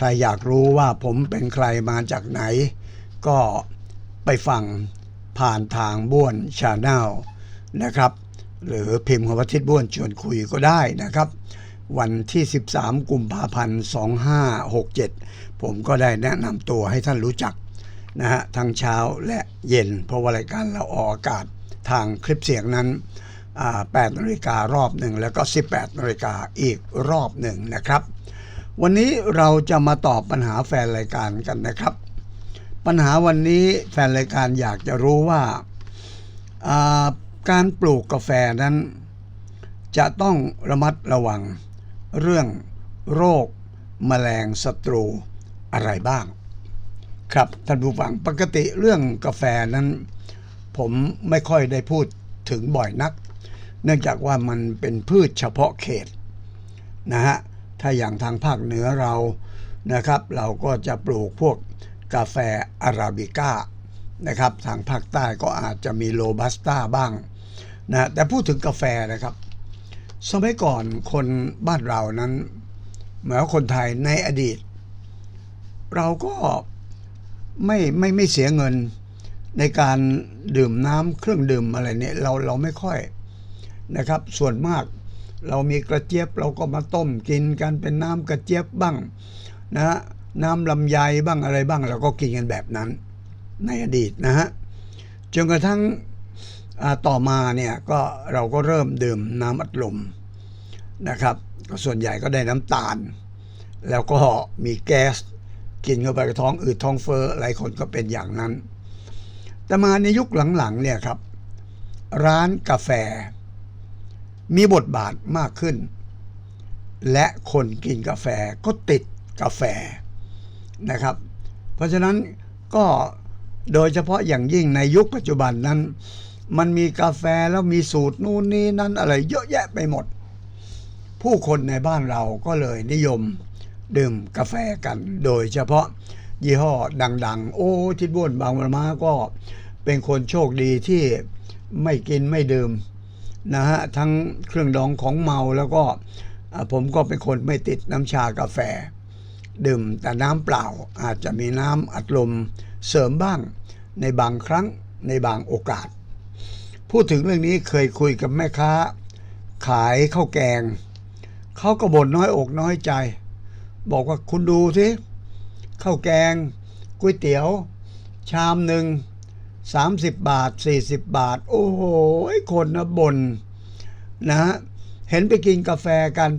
ใครอยากรู้ว่าผมเป็นใครมาจากไหน ก็ไปฟังผ่านทางบ้วนชาแนลนะครับ หรือพิมพ์คำว่าทิดบ้วนชวนคุยก็ได้นะครับ วันที่ 13 กุมภาพันธ์ 2567 ผมก็ได้แนะนำตัวให้ท่านรู้จักนะฮะทั้งเช้าและเย็น เพราะว่ารายการเราออกอากาศทางคลิปเสียงนั้น8นาฬิการอบหนึ่งแล้วก็ 18นาฬิกาอีกรอบหนึ่งนะครับ วันนี้เราจะมาตอบปัญหาแฟนรายการกันนะครับ ปัญหาวันนี้แฟนรายการอยากจะรู้ว่าาการปลูกกาแฟนั้น จะต้องระมัดระวังเรื่องโรคแมลงศัตรูอะไรบ้าง ครับท่านผู้ฟังปกติเรื่องกาแฟนั้น ผมไม่ค่อยได้พูดถึงบ่อยนัก เนื่องจากว่ามันเป็นพืชเฉพาะเขตนะฮะ ถ้าอย่างทางภาคเหนือเรานะครับ เราก็จะปลูกพวกกาแฟอาราบิก้านะครับ ทางภาคใต้ก็อาจจะมีโรบัสต้าบ้างนะแต่พูดถึงกาแฟนะครับ สมัยก่อนคนบ้านเรานั้นหมายว่าคนไทยในอดีต เราก็ไม่ไม่ไม่เสียเงินในการดื่มน้ำเครื่องดื่มอะไรเนี่ยเราเราไม่ค่อยนะครับ ส่วนมาก เรามีกระเจี๊ยบเราก็มาต้มกินกันเป็นน้ำกระเจี๊ยบบ้างนะฮะน้ำลำไยบ้างอะไรบ้างเราก็กินกันแบบนั้น ในอดีตนะฮะจนกระทั่งต่อมาเนี่ยก็เราก็เริ่มดื่มน้ำอัดลมนะครับก็ส่วนใหญ่ก็ได้น้ำตาล แล้วก็มีแก๊สกินเข้าไปกระท้องอืดท้องเฟ้อหลายคนก็เป็นอย่างนั้น แต่มาในยุคหลังๆเนี่ยครับ ร้านกาแฟ มีบทบาทมากขึ้น และคนกินกาแฟก็ติดกาแฟนะครับ เพราะฉะนั้นก็โดยเฉพาะอย่างยิ่งในยุคปัจจุบันนั้น มันมีกาแฟแล้วมีสูตรนู่นนี่นั่นอะไรเยอะแยะไปหมด ผู้คนในบ้านเราก็เลยนิยมดื่มกาแฟกัน โดยเฉพาะยี่ห้อดัง ๆ โอ้ทิดบ้วนบางประมาก็เป็นคนโชคดีที่ไม่กินไม่ดื่ม นะฮะทั้งเครื่องดองของเมาแล้วก็ผมก็เป็นคนไม่ติดน้ำชากาแฟ ดื่มแต่น้ำเปล่าอาจจะมีน้ำอัดลมเสริมบ้างในบางครั้งในบางโอกาส พูดถึงเรื่องนี้เคยคุยกับแม่ค้า ขายข้าวแกง เขาก็บ่นน้อยอกน้อยใจ บอกว่าคุณดูสิข้าวแกงก๋วยเตี๋ยว ชามหนึ่ง 30 บาท 40 บาท โอ้โหคนนะบน่นนะฮะเห็นไปกินกาแฟกัน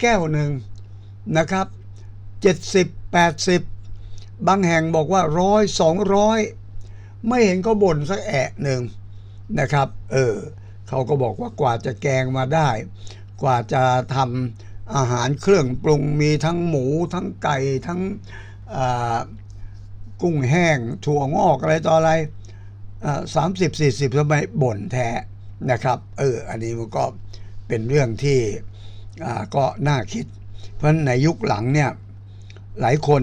แก้วหนึ่งนะครับ 70 80 บางแห่งบอกว่าร้อยสองร้อยไม่เห็นก็บ่นสักแอะหนึ่งนะครับ เออเขาก็บอกว่ากว่าจะแกงมาได้ กว่าจะทำอาหารเครื่องปรุงมีทั้งหมูทั้งไก่ทั้งกุ้งแห้งถั่วงอกอะไรต่ออะไร สามสิบสี่สิบทำไมบ่นแท้นะครับ เออ อันนี้มันก็เป็นเรื่องที่ก็น่าคิด เพราะในยุคหลังเนี่ยหลายคน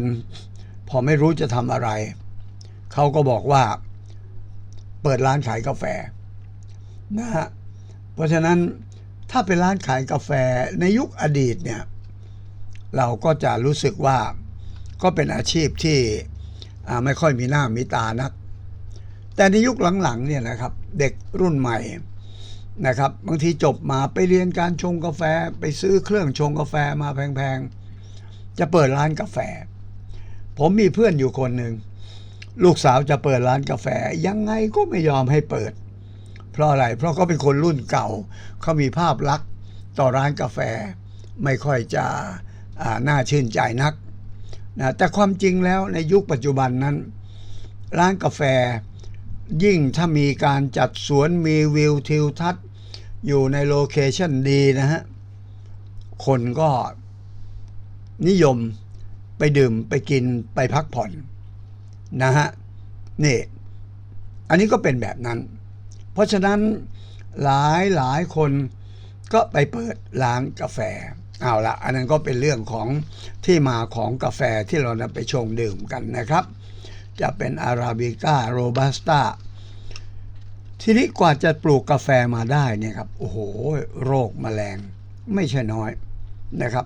พอไม่รู้จะทำอะไร เขาก็บอกว่าเปิดร้านขายกาแฟนะฮะเพราะฉะนั้นถ้าเป็นร้านขายกาแฟในยุคอดีตเนี่ยเราก็จะรู้สึกว่าก็เป็นอาชีพที่ไม่ค่อยมีหน้ามีตานัก แต่ในยุคหลังๆเนี่ยนะครับเด็กรุ่นใหม่นะครับบางทีจบมาไปเรียนการชงกาแฟไปซื้อเครื่องชงกาแฟมาแพงๆ จะเปิดร้านกาแฟ ผมมีเพื่อนอยู่คนหนึ่งลูกสาวจะเปิดร้านกาแฟ ยังไงก็ไม่ยอมให้เปิด เพราะอะไรเพราะเขาเป็นคนรุ่นเก่าเขามีภาพลักษณ์ต่อร้านกาแฟไม่ค่อยจะน่าชื่นใจนักนะแต่ความจริงแล้วในยุคปัจจุบันนั้น ร้านกาแฟ ยิ่งถ้ามีการจัดสวนมีวิวทิวทัศน์อยู่ในโลเคชันดีนะฮะ คนก็นิยมไปดื่มไปกินไปพักผ่อนนะฮะ นี่ อันนี้ก็เป็นแบบนั้น เพราะฉะนั้นหลายหลายคนก็ไปเปิดร้านกาแฟ เอาละอันนั้นก็เป็นเรื่องของที่มาของกาแฟที่เรานำไปชงดื่มกันนะครับ จะเป็นอาราบิก้าโรบัสต้าทีนี้กว่าจะปลูกกาแฟมาได้เนี่ยครับโอ้โหโรคแมลงไม่ใช่น้อยนะครับ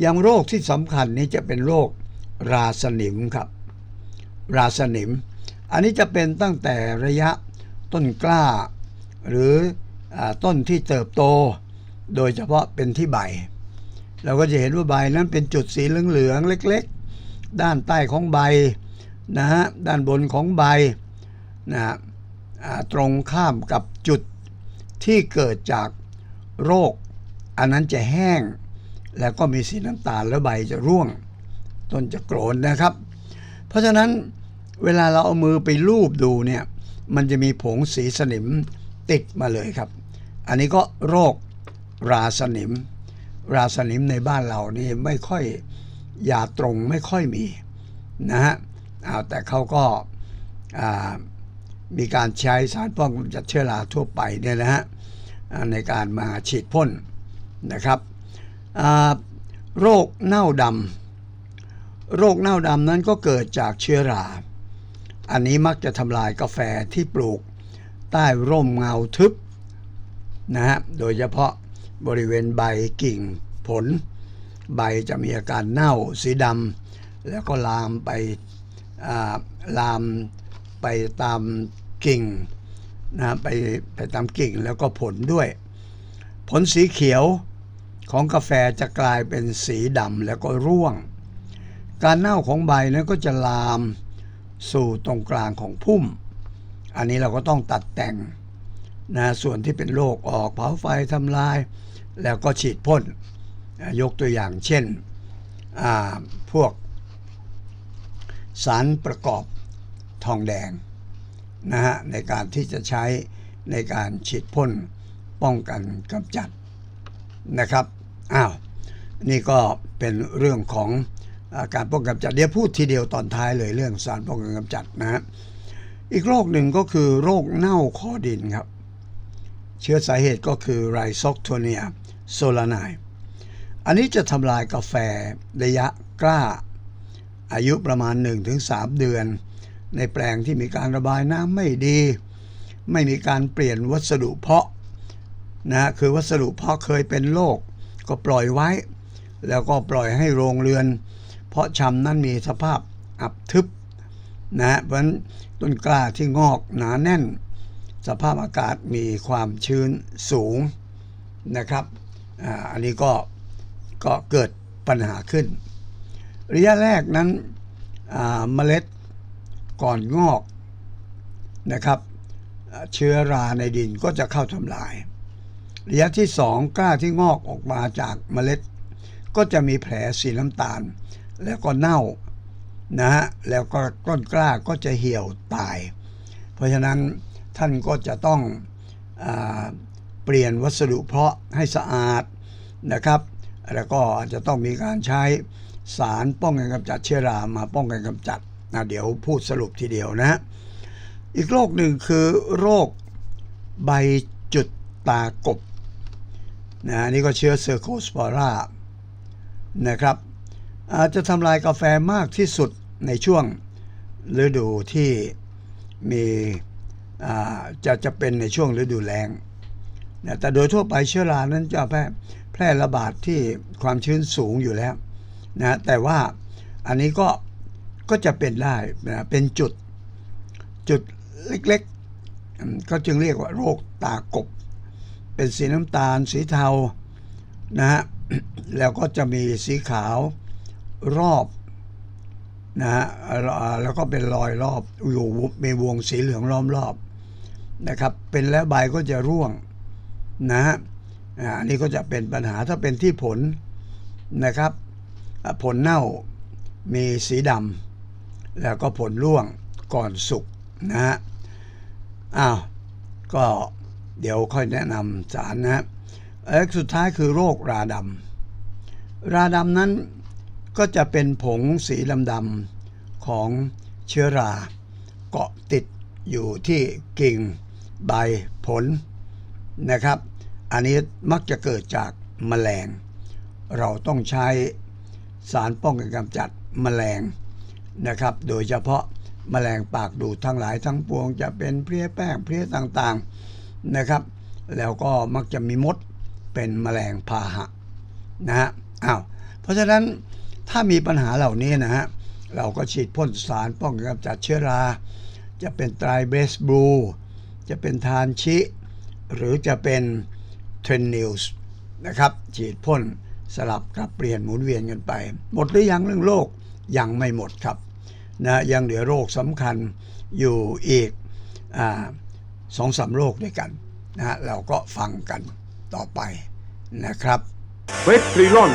อย่างโรคที่สำคัญนี้จะเป็นโรคราสนิมครับ ราสนิม อันนี้จะเป็นตั้งแต่ระยะต้นกล้า หรืออต้นที่เติบโต โดยเฉพาะเป็นที่ใบ เราก็จะเห็นว่าใบนั้นเป็นจุดสีเหลืองๆเล็ก ๆ ด้านใต้ของใบ นะฮะด้านบนของใบนะฮะตรงข้ามกับจุดที่เกิดจากโรค อันนั้นจะแห้ง แล้วก็มีสีน้ำตาลแล้วใบจะร่วง ต้นจะโกรนนะครับ เพราะฉะนั้นเวลาเราเอามือไปลูบดูเนี่ยมันจะมีผงสีสนิมติดมาเลยครับ อันนี้ก็โรคราสนิม ราสนิมในบ้านเรานี่ไม่ค่อยยาตรงไม่ค่อยมีนะฮะ เอาแต่เขาก็ามีการใช้สารป้องกันจัดเชื้อราทั่วไปเนี่ยนะฮะในการมาฉีดพ่นนะครับโรคเน่าดำโรคเน่าดำนั้นก็เกิดจากเชื้อรา อันนี้มักจะทำลายกาแฟที่ปลูกใต้ร่มเงาทึบนะฮะโดยเฉพาะบริเวณใบกิ่งผล ใบจะมีอาการเน่าสีดำแล้วก็ลามไป ลามไปตามกิ่งนะไปไปตามกิ่งแล้วก็ผลด้วย ผลสีเขียวของกาแฟจะกลายเป็นสีดำแล้วก็ร่วง การเน่าของใบนั้นก็จะลามสู่ตรงกลางของพุ่ม อันนี้เราก็ต้องตัดแต่งนะส่วนที่เป็นโรคออกเผาไฟทำลาย แล้วก็ฉีดพ่นยกตัวอย่างเช่นพวก สารประกอบทองแดงนะฮะในการที่จะใช้ในการฉีดพ่นป้องกันกำจัดนะครับอ้าวนี่ก็เป็นเรื่องของอาการป้องกันกำจัดเดี๋ยวพูดทีเดียวตอนท้ายเลยเรื่องสารป้องกันกำจัดนะฮะอีกโรคหนึ่งก็คือโรคเน่าคอดินครับ เชื้อสาเหตุก็คือไรซอกโทเนียโซลาไนอันนี้จะทำลายกาแฟระยะกล้า อายุประมาณ 1-3 เดือน ในแปลงที่มีการระบายน้ำไม่ดี ไม่มีการเปลี่ยนวัสดุเพาะนะคือวัสดุเพาะเคยเป็นโรคก็ปล่อยไว้ แล้วก็ปล่อยให้โรงเรือน เพาะชำนั้นมีสภาพอับทึบนะเพราะนั้นต้นกล้าที่งอกหนาแน่น สภาพอากาศมีความชื้นสูงนะครับออันนี้ก็ก็เกิดปัญหาขึ้น ระยะแรกนั้นเมล็ดก่อนงอกนะครับ เชื้อราในดินก็จะเข้าทำลาย ระยะที่สองกล้าที่งอกออกมาจากเมล็ด ก็จะมีแผลสีน้ำตาล แล้วก็เน่านะฮะแล้วก็ต้นกล้าก็จะเหี่ยวตาย เพราะฉะนั้นท่านก็จะต้องอเปลี่ยนวัสดุเพาะให้สะอาดนะครับ แล้วก็อาจจะต้องมีการใช้ สารป้องกันกำจัดเชื้อรามาป้องกันกำจัดนะเดี๋ยวพูดสรุปทีเดียวนะ อีกโรคหนึ่งคือโรคใบจุดตากบนะนี่ก็เชื้อเซอร์โคสปอรานะครับ อาจจะทำลายกาแฟมากที่สุดในช่วงฤดูที่มีอาจะจะเป็นในช่วงฤดูแล้งนะแต่โดยทั่วไปเชื้อรานั้นจะแพร่แพร่ระบาดที่ความชื้นสูงอยู่แล้ว นะแต่ว่าอันนี้ก็ก็จะเป็นได้นะเป็นจุดจุดเล็กๆ ก็จึงเรียกว่าโรคตากบ เป็นสีน้ำตาลสีเทานะฮะแล้วก็จะมีสีขาวรอบนะฮะแล้วก็เป็นรอยรอบอยู่มีวงสีเหลืองล้อมรอบนะครับ เป็นแล้วใบก็จะร่วงนะฮะอันนี้ก็จะเป็นปัญหาถ้าเป็นที่ผลนะครับ ผลเน่ามีสีดำแล้วก็ผลร่วงก่อนสุกนะฮะอ้าวก็เดี๋ยวค่อยแนะนำสารนะฮะเอ้สุดท้ายคือโรคราดำราดำนั้นก็จะเป็นผงสีดำๆของเชื้อรา เกาะติดอยู่ที่กิ่งใบผลนะครับ อันนี้มักจะเกิดจากแมลง เราต้องใช้ สารป้องกันกำจัดแมลงนะครับ โดยเฉพาะแมลงปากดูดทั้งหลายทั้งปวง จะเป็นเพลี้ยแป้งเพลี้ยต่างๆนะครับ แล้วก็มักจะมีมดเป็นแมลงพาหะนะฮะอ้าวเพราะฉะนั้นถ้ามีปัญหาเหล่านี้นะฮะเราก็ฉีดพ่นสารป้องกันกำจัดเชื้อรา จะเป็นไตรเบสบลูจะเป็นทานชิ หรือจะเป็นเทรนนิวส์นะครับ ฉีดพ่น สลับกับเปลี่ยนหมุนเวียนกันไป หมดหรือยังเรื่องโรคยังไม่หมดครับนะยังเหลือโรคสำคัญอยู่อีกอสองสามโรคด้วยกันนะเราก็ฟังกันต่อไปนะครับเวสตรีลอน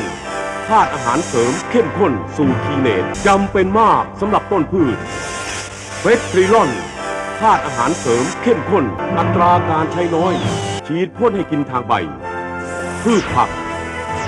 ธาตุอาหารเสริมเข้มข้นสูตรคีเนตจำเป็นมากสำหรับต้นพืชเวสตรีลอนธาตุอาหารเสริมเข้มข้น อัตราการใช้น้อย ฉีดพ่นให้กินทางใบ พืชผัก